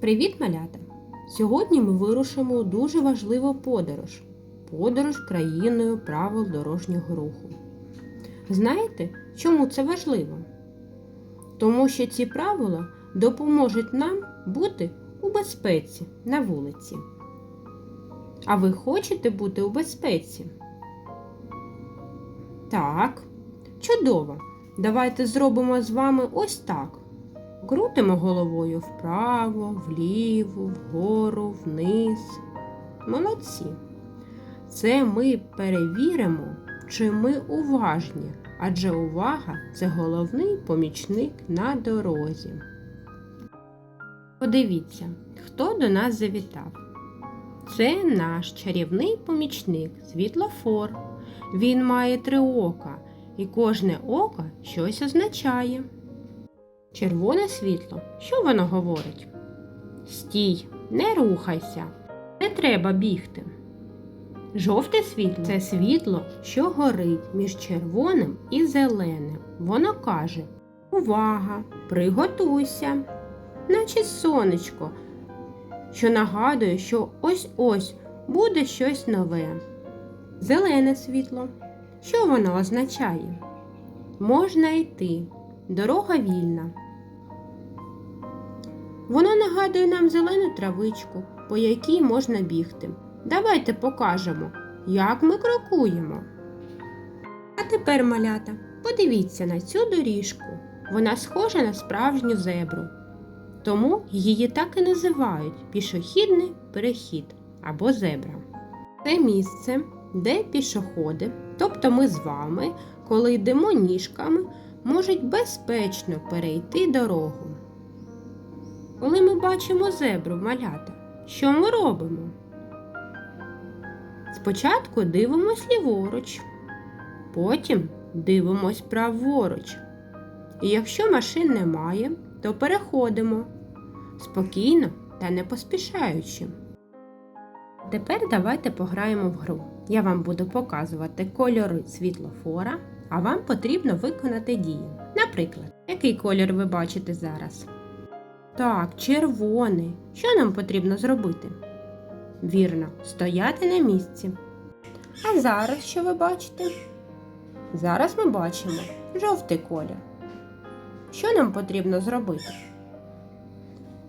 Привіт, малята! Сьогодні ми вирушимо у дуже важливу подорож подорож країною правил дорожнього руху. Знаєте, чому це важливо? Тому що ці правила допоможуть нам бути у безпеці на вулиці. А ви хочете бути у безпеці? Так, чудово! Давайте зробимо з вами ось так. Крутимо головою вправо, вліво, вгору, вниз. Молодці. Це ми перевіримо, чи ми уважні, адже увага це головний помічник на дорозі. Подивіться, хто до нас завітав. Це наш чарівний помічник світлофор. Він має три ока, і кожне око щось означає. Червоне світло. Що воно говорить? Стій, не рухайся, не треба бігти. Жовте світло це світло, що горить між червоним і зеленим. Воно каже: Увага! Приготуйся, наче сонечко, що нагадує, що ось-ось буде щось нове. Зелене світло. Що воно означає? Можна йти. Дорога вільна. Воно нагадує нам зелену травичку, по якій можна бігти. Давайте покажемо, як ми крокуємо. А тепер, малята, подивіться на цю доріжку. Вона схожа на справжню зебру. Тому її так і називають пішохідний перехід або зебра. Це місце, де пішоходи, тобто ми з вами, коли йдемо ніжками, можуть безпечно перейти дорогу. Коли ми бачимо зебру малята, що ми робимо? Спочатку дивимось ліворуч, потім дивимось праворуч. І якщо машин немає, то переходимо спокійно та не поспішаючи. Тепер давайте пограємо в гру. Я вам буду показувати кольори світлофора, а вам потрібно виконати дії. Наприклад, який колір ви бачите зараз? Так, червоний. Що нам потрібно зробити? Вірно, стояти на місці. А зараз що ви бачите? Зараз ми бачимо жовтий колір. Що нам потрібно зробити?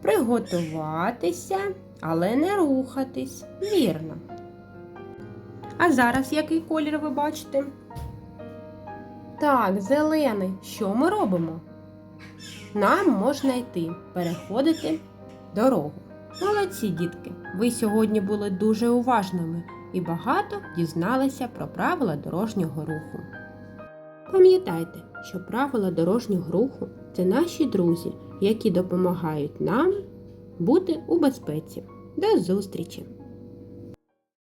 Приготуватися, але не рухатись. Вірно. А зараз який колір ви бачите? Так, зелений. Що ми робимо? Нам можна йти, переходити дорогу. Молодці, дітки! Ви сьогодні були дуже уважними і багато дізналися про правила дорожнього руху. Пам'ятайте, що правила дорожнього руху це наші друзі, які допомагають нам бути у безпеці. До зустрічі!